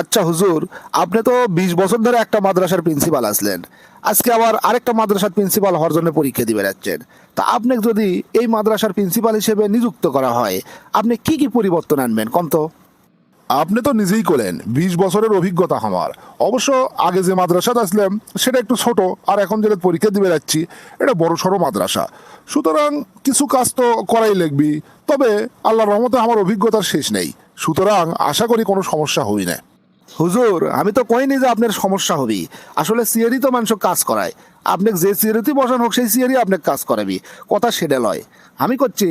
আচ্ছা হুজুর, আপনি তো বিশ বছর ধরে একটা মাদ্রাসার প্রিন্সিপাল আসলেন। আজকে আবার আরেকটা মাদ্রাসার প্রিন্সিপাল হওয়ার জন্য পরীক্ষা দিয়ে বেড়াচ্ছেন তা আপনি যদি এই মাদ্রাসার প্রিন্সিপাল হিসেবে নিযুক্ত করা হয়, আপনি কি কি পরিবর্তন আনবেন? কম তো। আপনি তো নিজেই করেন বিশ বছরের অভিজ্ঞতা আমার। অবশ্য আগে যে মাদ্রাসাতে আসলাম, সেটা একটু ছোট, আর এখন যেটা পরীক্ষা দিবে যাচ্ছি, এটা বড় সড়ো মাদ্রাসা। সুতরাং কিছু কাজ তো করাই লাগবি, তবে আল্লাহর রহমতে আমার অভিজ্ঞতার শেষ নেই। সুতরাং আশা করি কোনো সমস্যা হই না। হুজুর, আমি তো কইনি যে আপনার সমস্যা হবে আসলে সিয়ারি তো মানুষ কাজ করায়। আপনি যে সিয়ারিতে বসান হোক, সেই সিয়ারি আপনাকে কাজ করাবি। কথা সেটা লয়। আমি করছি,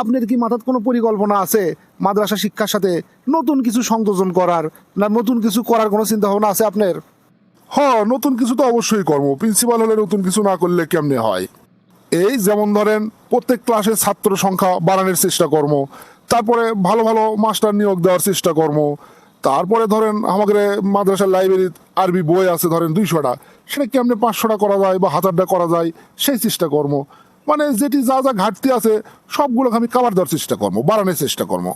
আপনার কি মাথার কোনো পরিকল্পনা আছে? মাদ্রাসা শিক্ষার সাথে নতুন কিছু সংযোজন করার না নতুন কিছু করার কোনো চিন্তা ভাবনা আছে আপনার? হ নতুন কিছু তো অবশ্যই কর্ম প্রিন্সিপাল হলে নতুন কিছু না করলে কেমনে হয়? এই যেমন ধরেন, প্রত্যেক ক্লাসের ছাত্র সংখ্যা বাড়ানোর চেষ্টা কর্ম তারপরে ভালো ভালো মাস্টার নিয়োগ দেওয়ার চেষ্টা কর্ম তারপরে ধরেন আমাদের মাদ্রাসার লাইব্রেরি আরবি বই আছে, ধরেন দুইশোটা, সেটা কেমনে পাঁচশোটা করা যায় বা হাজারটা করা যায়, সেই চেষ্টা কর্ম মানে যেটি যা যা ঘাটতি আছে, সবগুলোকে আমি কাবার দেওয়ার চেষ্টা কর্ম বাড়ানোর চেষ্টা কর্ম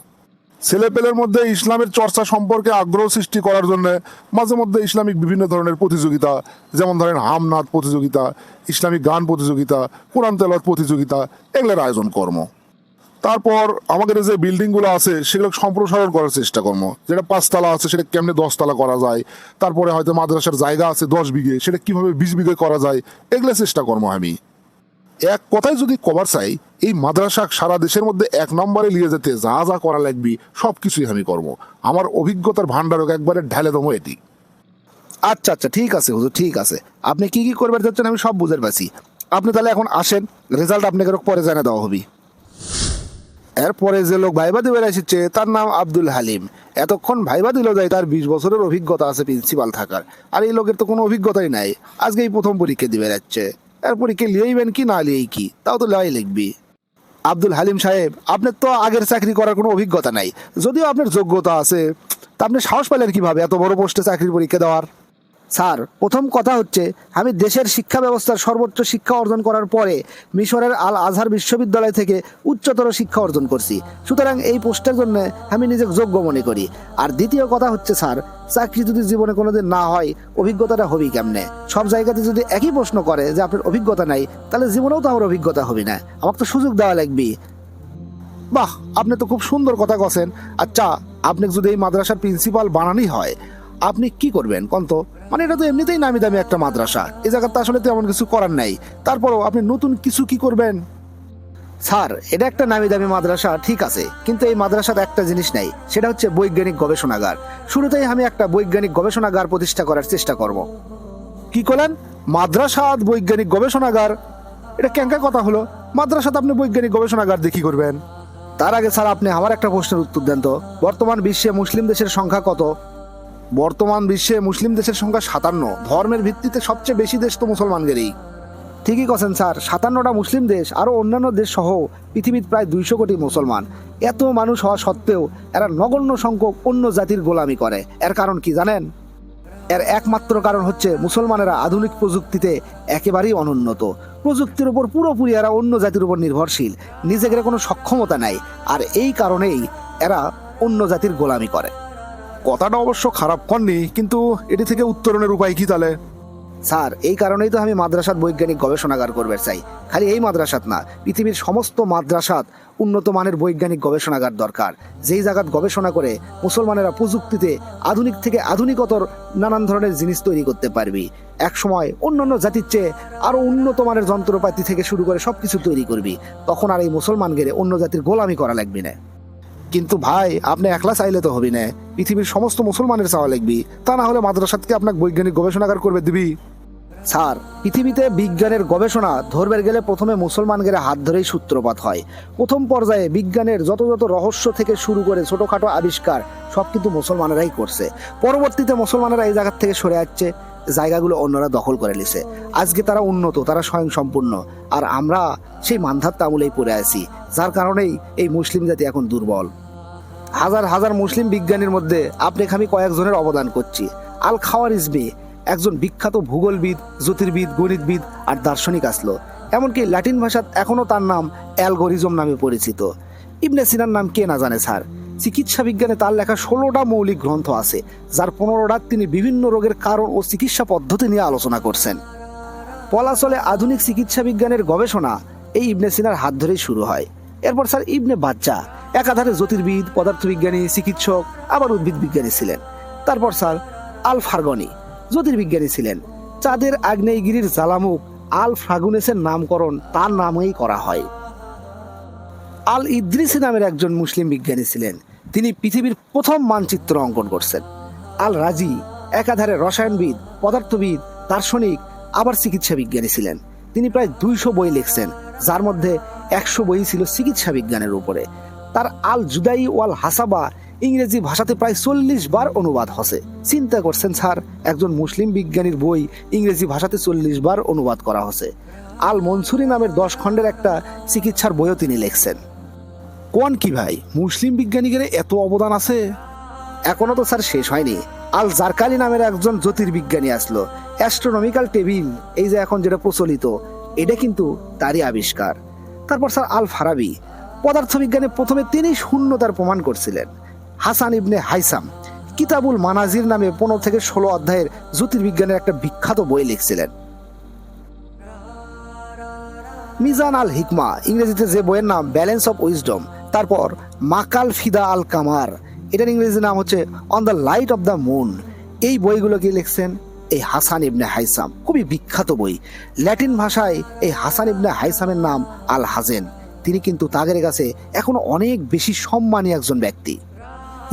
ছেলেপেলের মধ্যে ইসলামের চর্চা সম্পর্কে আগ্রহ সৃষ্টি করার জন্য মাঝে মধ্যে ইসলামিক বিভিন্ন ধরনের প্রতিযোগিতা, যেমন ধরেন হামনাথ প্রতিযোগিতা, ইসলামিক গান প্রতিযোগিতা, কোরআন তেলত প্রতিযোগিতা, এগুলোর আয়োজন কর্ম তারপর আমাদের যে বিল্ডিংগুলো আছে, সেগুলো সম্প্রসারণ করার চেষ্টা কর্ম যেটা পাঁচতলা আছে, সেটা কেমনে দশতলা করা যায়? তারপরে হয়তো মাদ্রাসার জায়গা আছে দশ বিঘে, সেটা কীভাবে বিশ বিঘে করা যায়? এগুলো চেষ্টা কর্ম আমি। এক কথায় যদি কভার চাই, এই মাদ্রাসা সারা দেশের মধ্যে এক নম্বরে নিয়ে যেতে যা যা করা লাগবে সব কিছুই আমি করব। আমার অভিজ্ঞতার ভান্ডারক একবারে ঢেলে দেবো এটি। আচ্ছা আচ্ছা ঠিক আছে হুজুর, ঠিক আছে। আপনি কি কি করবেন চাচ্ছেন আমি সব বুঝতে পারছি। আপনি তাহলে এখন আসেন রেজাল্ট আপনাকে পরে জানা দেওয়া হবে। এরপরে যে লোক ভাইবা দিবে এসেছে, তার নাম আব্দুল হালিম। এতক্ষণ ভাইবা দিল যায়, তার বিশ বছরের অভিজ্ঞতা আছে প্রিন্সিপাল থাকার। আর এই লোকের তো কোনো অভিজ্ঞতাই নাই। আজকে এই প্রথম পরীক্ষা দিবে যাচ্ছে এর পরীক্ষা লিয়েইবেন কি, না লিয়েই কি, তাও তো লেওয়াই লিখবি। আব্দুল হালিম সাহেব, আপনার তো আগের চাকরি করার কোনো অভিজ্ঞতা নাই। যদিও আপনার যোগ্যতা আছে, তা আপনি সাহস পেলেন কীভাবে এত বড় পোস্টে চাকরির পরীক্ষা দেওয়ার? স্যার, প্রথম কথা হচ্ছে, আমি দেশের শিক্ষা ব্যবস্থার সর্বোচ্চ শিক্ষা অর্জন করার পরে মিশরের আল আজহার বিশ্ববিদ্যালয় থেকে উচ্চতর শিক্ষা অর্জন করছি। সুতরাং এই পোস্টের জন্য আমি নিজেকে যোগ্য মনে করি। আর দ্বিতীয় কথা হচ্ছে, স্যার, চাকরি যদি জীবনে কোনোদিন না হয়, অভিজ্ঞতাটা হবেই কেমনে? সব জায়গাতে যদি একই প্রশ্ন করে যে আপনার অভিজ্ঞতা নাই, তাহলে জীবনেও তো আমার অভিজ্ঞতা হবে না। আমাকে তো সুযোগ দেওয়া লাগবে। বাহ, আপনি তো খুব সুন্দর কথা কছেন। আচ্ছা আপনি যদি এই মাদ্রাসার প্রিন্সিপাল বানানোই হয়, আপনি কি করবেন? কন্ত। মানে এটা তো এমনিতেই নামি দামি একটা মাদ্রাসা। এই জায়গাতে আসলে তেমন কিছু করার নাই। তারপরও আপনি নতুন কিছু কি করবেন? স্যার, এটা একটা নামি দামি মাদ্রাসা, ঠিক আছে। কিন্তু এই মাদ্রাসার একটা জিনিস নাই, সেটা হচ্ছে বৈজ্ঞানিক গবেষণাগার। শুরুতেই আমি একটা বৈজ্ঞানিক গবেষণাগার প্রতিষ্ঠা করার চেষ্টা করব। কি করলেন? মাদ্রাসাত বৈজ্ঞানিক গবেষণাগার? এটা ক্যাঙ্কা কথা হলো? মাদ্রাসাতে আপনি বৈজ্ঞানিক গবেষণাগার দেখি করবেন? তার আগে স্যার, আপনি আমার একটা প্রশ্নের উত্তর দেন তো। বর্তমান বিশ্বে মুসলিম দেশের সংখ্যা কত? বর্তমান বিশ্বে মুসলিম দেশের সংখ্যা সাতান্ন। ধর্মের ভিত্তিতে সবচেয়ে বেশি দেশ তো মুসলমানদেরই। ঠিকই কছেন স্যার, সাতান্নটা মুসলিম দেশ আরও অন্যান্য দেশ সহ পৃথিবীর প্রায় দুইশো কোটি মুসলমান। এত মানুষ হওয়া সত্ত্বেও এরা নগণ্য সংখ্যক অন্য জাতির গোলামি করে। এর কারণ কি জানেন? এর একমাত্র কারণ হচ্ছে মুসলমানেরা আধুনিক প্রযুক্তিতে একেবারেই অনুন্নত। প্রযুক্তির উপর পুরোপুরি এরা অন্য জাতির উপর নির্ভরশীল। নিজেদের কোনো সক্ষমতা নাই। আর এই কারণেই এরা অন্য জাতির গোলামি করে। কথাটা অবশ্য খারাপ করনি কিন্তু এটি থেকে উত্তরণের উপায় কি তাহলে? স্যার, এই কারণেই তো আমি মাদ্রাসাত বৈজ্ঞানিক গবেষণাগার করবে চাই। খালি এই মাদ্রাসাত না, পৃথিবীর সমস্ত মাদ্রাসাত উন্নত মানের বৈজ্ঞানিক গবেষণাগার দরকার। যেই জায়গাত গবেষণা করে মুসলমানেরা প্রযুক্তিতে আধুনিক থেকে আধুনিকতর নানান ধরনের জিনিস তৈরি করতে পারবি। এক সময় অন্যান্য জাতির চেয়ে আরও উন্নত মানের যন্ত্রপাতি থেকে শুরু করে সব কিছু তৈরি করবি। তখন আর এই মুসলমান গেলে অন্য জাতির গোলামি করা লাগবে না। কিন্তু ভাই, আপনি একলা চাইলে তো হবি না। পৃথিবীর সমস্ত মুসলমানের চাওয়া লাগবি। তা না হলে মাদ্রাসাতকে আপনাকে বৈজ্ঞানিক গবেষণাগার করবে দিবি? স্যার, পৃথিবীতে বিজ্ঞানের গবেষণা ধরবে গেলে প্রথমে মুসলমানদের হাত ধরেই সূত্রপাত হয়। প্রথম পর্যায়ে বিজ্ঞানের যত যত রহস্য থেকে শুরু করে ছোটোখাটো আবিষ্কার, সব কিন্তু মুসলমানেরাই করছে। পরবর্তীতে মুসলমানেরা এই জায়গার থেকে সরে যাচ্ছে জায়গাগুলো অন্যরা দখল করে নিছে। আজকে তারা উন্নত, তারা স্বয়ং সম্পূর্ণ আর আমরা সেই মান্ধার তামুলেই পড়ে আছি, যার কারণেই এই মুসলিম জাতি এখন দুর্বল। হাজার হাজার মুসলিম বিজ্ঞানীর মধ্যে আপনি আমি কয়েকজনের অবদান করছি। আল খাওয়ার খাওয়ারিজমি একজন বিখ্যাত ভূগোলবিদ, জ্যোতির্বিদ, গণিতবিদ আর দার্শনিক আসলো। এমনকি ল্যাটিন ভাষাত এখনও তার নাম অ্যালগোরিজম নামে পরিচিত। ইবনে সিনার নাম কে না জানে, স্যার? চিকিৎসা বিজ্ঞানে তার লেখা ষোলোটা মৌলিক গ্রন্থ আছে, যার পনেরোটা তিনি বিভিন্ন রোগের কারণ ও চিকিৎসা পদ্ধতি নিয়ে আলোচনা করছেন। পলাচলে আধুনিক চিকিৎসা বিজ্ঞানের গবেষণা এই ইবনে সিনার হাত ধরেই শুরু হয়। এরপর স্যার ইবনে বাচ্চা একাধারে জ্যোতির্বিদ, পদার্থবিজ্ঞানী, চিকিৎসক, আবার উদ্ভিদ বিজ্ঞানী ছিলেন। তারপর স্যার আল ফার্গনি, জ্যোতির্বিজ্ঞানী ছিলেন। চাঁদের আগ্নেয়গিরির জ্বালামুখ আল ফ্রাগুনেসের নামকরণ তার নামেই করা হয়। আল ইদ্রিসি নামের একজন মুসলিম বিজ্ঞানী ছিলেন। তিনি পৃথিবীর প্রথম মানচিত্র অঙ্কন করছেন। আল রাজি, একাধারে রসায়নবিদ, পদার্থবিদ, দার্শনিক, আবার চিকিৎসা বিজ্ঞানী ছিলেন। তিনি প্রায় দুইশো বই লিখছেন। যার মধ্যে একশো বই ছিল চিকিৎসা বিজ্ঞানের উপরে। তার আল জুদাই ওয়াল হাসাবা ইংরেজি ভাষাতে প্রায় চল্লিশ বার অনুবাদ হসে। চিন্তা করছেন, স্যার, একজন মুসলিম বিজ্ঞানীর বই ইংরেজি ভাষাতে চল্লিশ বার অনুবাদ করা হসে। আল মনসুরি নামের দশ খণ্ডের একটা চিকিৎসার বইও তিনি লিখছেন। কোন কি ভাই, মুসলিম বিজ্ঞানীদের এত অবদান আছে? এখনও তো স্যার শেষ হয়নি। আল জারকালি নামের একজন জ্যোতির্বিজ্ঞানী আসলো। অ্যাস্ট্রোনমিক্যাল টেবিল, এই যে এখন যেটা প্রচলিত এটা কিন্তু তারই আবিষ্কার। তারপর স্যার আল ফারাবি পদার্থবিজ্ঞানে প্রথমে তিনি শূন্যতার প্রমাণ করছিলেন। হাসান ইবনে হাইসাম কিতাবুল মানাজির নামে পনেরো থেকে ষোলো অধ্যায়ের জ্যোতির্বিজ্ঞানের একটা বিখ্যাত বই লিখছিলেন। মিজান আল হিকমা ইংরেজিতে যে বইয়ের নাম ব্যালেন্স অফ উইজডম, তারপর মাকাল ফিদা আল কামার এটার ইংরেজি নাম হচ্ছে on the light of the moon. এই বইগুলো কি লিখছেন? এই হাসান ইবনে হাইসাম। খুবই বিখ্যাত বই। ল্যাটিন ভাষায় এই হাসান ইবনে হাইসামের নাম আল হাজেন তিনি কিন্তু তাদের কাছে এখনও অনেক বেশি সম্মানী একজন ব্যক্তি।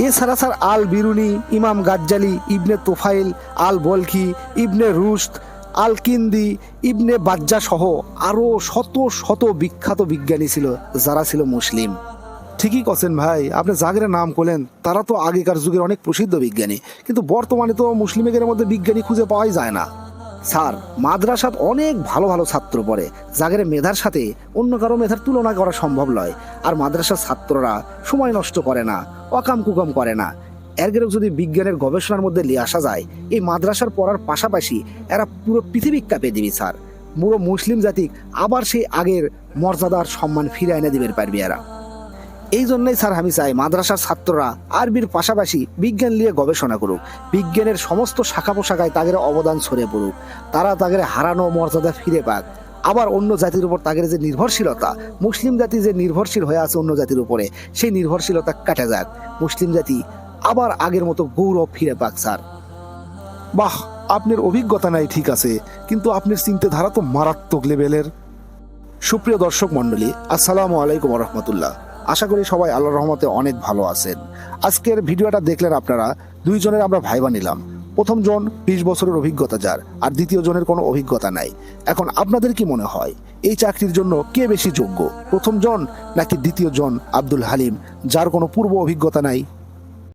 এছাড়া স্যার আল বিরুনি ইমাম গাজ্জালি, ইবনে তোফাইল আল বলকি ইবনে রুস্ত আল কিন্দি ইবনে বাজ্জা সহ আরও শত শত বিখ্যাত বিজ্ঞানী ছিল, যারা ছিল মুসলিম। ঠিকই কছেন ভাই। আপনি জাগরে নাম করলেন, তারা তো আগেকার যুগের অনেক প্রসিদ্ধ বিজ্ঞানী। কিন্তু বর্তমানে তো মুসলিমের মধ্যে বিজ্ঞানী খুঁজে পাওয়াই যায় না। স্যার, মাদ্রাসাত অনেক ভালো ভালো ছাত্র পড়ে। যাদের মেধার সাথে অন্য কারও মেধার তুলনা করা সম্ভব নয়। আর মাদ্রাসার ছাত্ররা সময় নষ্ট করে না, অকাম কুকাম করে না। এর যদি বিজ্ঞানের গবেষণার মধ্যে নিয়ে আসা যায়, এই মাদ্রাসার পড়ার পাশাপাশি এরা পুরো পৃথিবী কাঁপে দিবি, স্যার। পুরো মুসলিম জাতিক আবার সেই আগের মর্যাদার সম্মান ফিরে এনে দিবে, পারবি এরা। এই জন্যই স্যার আমি চাই মাদ্রাসার ছাত্ররা আরবির পাশাপাশি বিজ্ঞান নিয়ে গবেষণা করুক। বিজ্ঞানের সমস্ত শাখা পোশাকায় তাদের অবদান ছড়িয়ে পড়ুক। তারা তাদের হারানো মর্যাদা ফিরে পাক। আবার অন্য জাতির উপর তাদের যে নির্ভরশীলতা, মুসলিম জাতি যে নির্ভরশীল হয়ে আছে অন্য জাতির উপরে, সেই নির্ভরশীলতা কাটা যাক। মুসলিম জাতি আবার আগের মতো গৌরব ফিরে পাক, স্যার। বাহ, আপনার অভিজ্ঞতা নাই ঠিক আছে, কিন্তু আপনার চিন্তাধারা তো মারাত্মক লেভেলের সুপ্রিয় দর্শক মণ্ডলী, আসসালামু আলাইকুম রহমতুল্লাহ। আশা করি সবাই আল্লাহর রহমতে অনেক ভালো আছেন। আজকের ভিডিওটা দেখলেন আপনারা দুইজনের আমরা ভাইবা নিলাম। প্রথম জন বিশ বছরের অভিজ্ঞতা যার, আর দ্বিতীয় জনের কোনো অভিজ্ঞতা নাই। এখন আপনাদের কি মনে হয়, এই চাকরির জন্য কে বেশি যোগ্য? প্রথম জন নাকি দ্বিতীয় জন আব্দুল হালিম, যার কোনো পূর্ব অভিজ্ঞতা নাই?